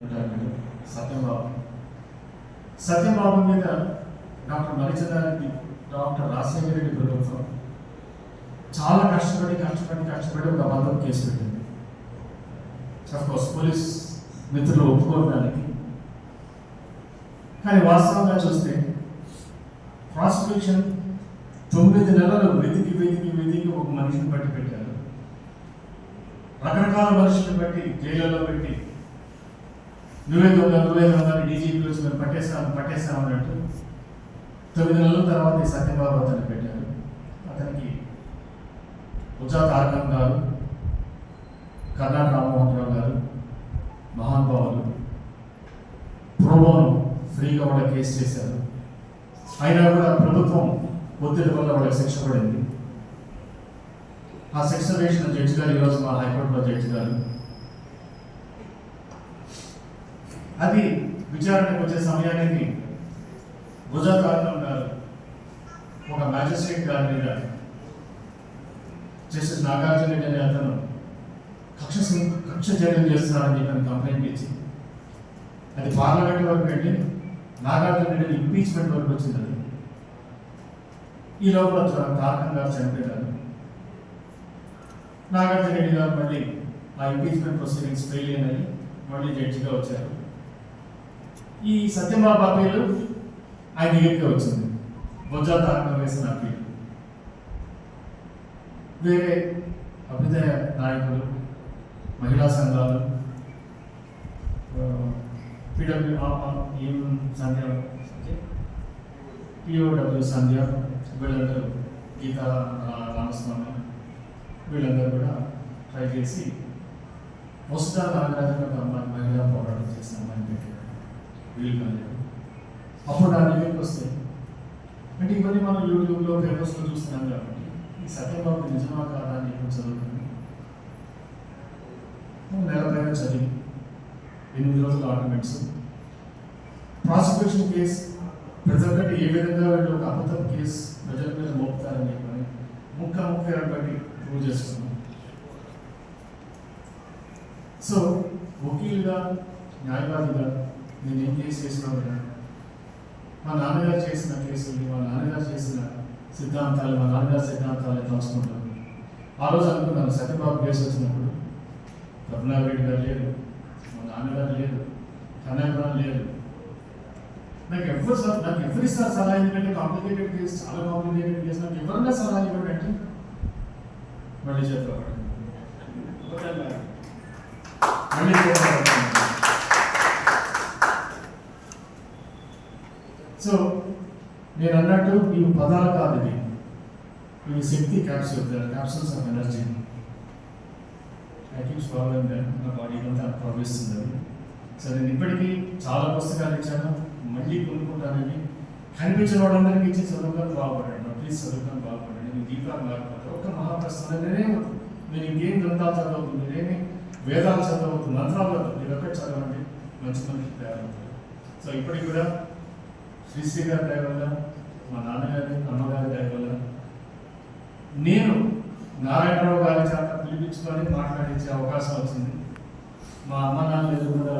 సత్యంబాబు. సత్యంబాబు మీద doctor Marichandrareddy doctor Rajasekhara Reddy ప్రభుత్వం చాలా కష్టపడి కష్టపడి కష్టపడి ఒక అబద్ధం కేసు పెట్టింది. కోర్స్ పోలీస్ మిత్రులు ఒప్పుకోరు దానికి. కానీ వాస్తవంగా చూస్తే ప్రాసిక్యూషన్ తొమ్మిది నెలలు వెతికి వెతికి వెతికి ఒక మనిషిని బట్టి పెట్టారు రకరకాల మనుషులను బట్టి జైళ్ళలో పెట్టి నువ్వే తొమ్మిది నువ్వే దొంగ డీజీపీ వచ్చి మేము పట్టేస్తాం అన్నట్టు తొమ్మిది నెలల తర్వాత ఈ సత్యబాబు అతన్ని పెట్టారు. అతనికి ఉజా తారకం గారు కర్ణాటక రామ్మోహన్ రావు గారు మహానుభావులు ప్రోబోను ఫ్రీగా కూడా కేసు చేశారు. అయినా కూడా ప్రభుత్వం ఒత్తిడి వల్ల వాళ్ళకి శిక్ష పడింది. ఆ శిక్ష వేసిన జడ్జి గారు ఈరోజు మా హైకోర్టులో జడ్జి గారు. అది విచారణకు వచ్చే సమయానికి గుజరాత్ ఉన్నారు ఒక మ్యాజిస్ట్రేట్ గారి మీద జస్టిస్ నాగార్జున రెడ్డి అనే అతను కక్ష కక్ష చర్యలు చేస్తున్నారని చెప్పి కంప్లైంట్ ఇచ్చి అది పార్లమెంట్ వరకు వెళ్ళి నాగార్జున రెడ్డి ఇంపీచ్మెంట్ వరకు వచ్చింది అది ఈ లోపల తారకం గారు చనిపోయారు నాగార్జున రెడ్డి గారు మళ్ళీ ఆ ఇంపీచ్మెంట్ ప్రొసీడింగ్స్ ఫెయిల్ అయినాయి. మళ్ళీ జడ్జిగా వచ్చారు. ఈ సత్యబాబు అప్పీలు ఆయన దగ్గరికి వచ్చింది. బొజ్జా తారకం వేసిన అప్పీలు. వేరే అభ్యుదయ నాయకులు మహిళా సంఘాలు పిడబ్ల్యూ ఏం సంధ్య? పిఓడబ్ల్యూ సంధ్య వీళ్ళందరూ గీతా రామస్వామి వీళ్ళందరూ కూడా ట్రై చేసి వస్తా నాగరాజన్ ఒక అమ్మాయి మహిళా పోరాటం చేసిన అమ్మాయిని పెట్టారు. వీలు కాలేదు. అప్పుడు నా దగ్గరికి వస్తాయి అంటే ఇవన్నీ మనం యూట్యూబ్లో పేపర్స్లో చూస్తున్నాం కాబట్టి ఈ సత్యబాబు నిజమా కాదా అని ఇప్పుడు చదువుతుంది. నెల పైన చదివి ఎనిమిది రోజుల ఆర్గ్యుమెంట్స్ ప్రాసిక్యూషన్ కేసు ప్రజలకి ఏ విధంగా వీళ్ళు ఒక అబద్ధం కేసు ప్రజల మీద మోపుతారని చెప్పని ముక్క ముక్క బట్టి ప్రూవ్ చేస్తున్నాం. సో వకీలుగా న్యాయవాదిగా నేను ఏం కేసు కూడా మా నాన్నగారు చేసిన కేసులు మా నాన్నగారు చేసిన సిద్ధాంతాలు మా నాన్నగారి సిద్ధాంతాలు తలుచుకుంటాను. ఆ రోజు అనుకున్నాను సత్యబాబు కేసు వచ్చినప్పుడు కరుణారెడ్డి గారు లేరు మా నాన్నగారు లేరు కనకరావు లేరు. నాకు ఎవరు సార్ నాకు ఎవరు ఇస్తారు సలహా ఎందుకంటే కాంప్లికేటెడ్ కేసు చాలా కాంప్లికేటెడ్ కేసు నాకు ఎవరన్నా సలహా ఇవ్వండి అంటే మళ్ళీ చెప్పాడు మళ్ళీ చెప్పాడు సో నేను అన్నట్టు ఇవి పదాలు కాదు ఇవి ఇవి శక్తి capsule capsules of energy I keep స్వాగతం నా బాడీ అంతా ప్రవేశిస్తుంది అది సో నేను ఇప్పటికీ చాలా పుస్తకాలు ఇచ్చాను. మళ్ళీ కొనుక్కుంటానని. కనిపించిన వాళ్ళందరికీ ఇచ్చి చదువుకొని బాగుపడండి. ప్లీజ్ చదువుకొని బాగుపడండి. నేను దీపాలు లేకపోతే ఒక మహాప్రస్థానం నేనే నేను ఇంకేం గ్రంథాలు చదవద్దు. మీరేమి వేదాలు చదవద్దు. మంత్రాలు చదవద్దు. మీరు ఒక్కటి చదవండి. మంచి మనిషి తయారవుతారు. సో ఇప్పటికి కూడా శ్రీశ్రీ గారి దయ వల్ల మా నాన్నగారి అమ్మగారి దయ వల్ల. నేను నారాయణరావు గారి చేత పిలిపించుకొని మాట్లాడించే అవకాశం వచ్చింది. మా అమ్మ నాన్న ఎదురు కూడా